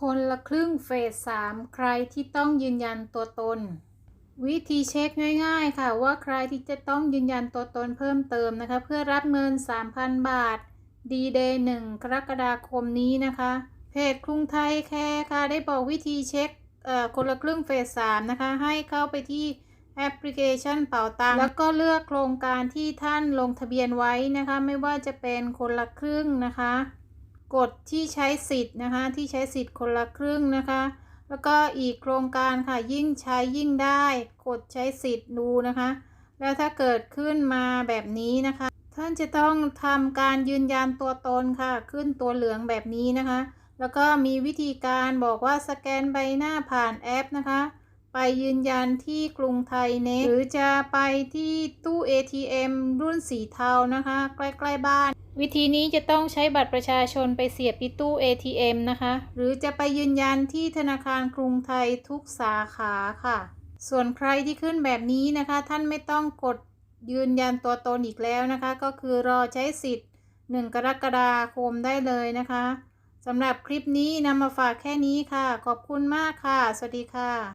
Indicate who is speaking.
Speaker 1: คนละครึ่งเฟสสามใครที่ต้องยืนยันตัวตน วิธีเช็คง่ายๆค่ะว่าใครที่จะต้องยืนยันตัวตนเพิ่มเติมนะคะ เพื่อรับเงิน 3,000 บาทดีเดย์1กรกฎาคมนี้นะคะ เพจกรุงไทยแคร์ค่ะ ได้บอกวิธีเช็คคนละครึ่งเฟสสามนะคะ ให้เข้าไปที่แอปพลิเคชันเป๋าตังค์แล้วก็เลือกโครงการที่ท่านลงทะเบียนไว้นะคะ ไม่ว่าจะเป็นคนละครึ่งนะคะ กดที่ใช้สิทธิ์นะคะ ที่ใช้สิทธิ์คนละครึ่งนะคะ แล้วก็อีกโครงการค่ะยิ่งใช้ยิ่งได้ กดใช้สิทธิ์ดูนะคะ แล้วถ้าเกิดขึ้นมาแบบนี้นะคะ ท่านจะต้องทำการยืนยันตัวตนค่ะ ขึ้นตัวเหลืองแบบนี้นะคะ แล้วก็มีวิธีการบอกว่าสแกนใบหน้าผ่านแอปนะคะไปยืนยันที่กรุงไทยเน็ตหรือจะไปที่ตู้ ATM รุ่นสีเทานะคะ ใกล้ ๆ บ้าน วิธีนี้จะต้องใช้บัตรประชาชนไปเสียบที่ตู้ ATM นะคะ หรือจะไปยืนยันที่ธนาคารกรุงไทยทุกสาขาค่ะ ส่วนใครที่ขึ้นแบบนี้นะคะ ท่านไม่ต้องกดยืนยันตัวตนอีกแล้วนะคะ ก็คือรอใช้สิทธิ์ 1 กรกฎาคมได้เลยนะคะสำหรับคลิปนี้นำมาฝากแค่นี้ค่ะ ขอบคุณมากค่ะ สวัสดีค่ะ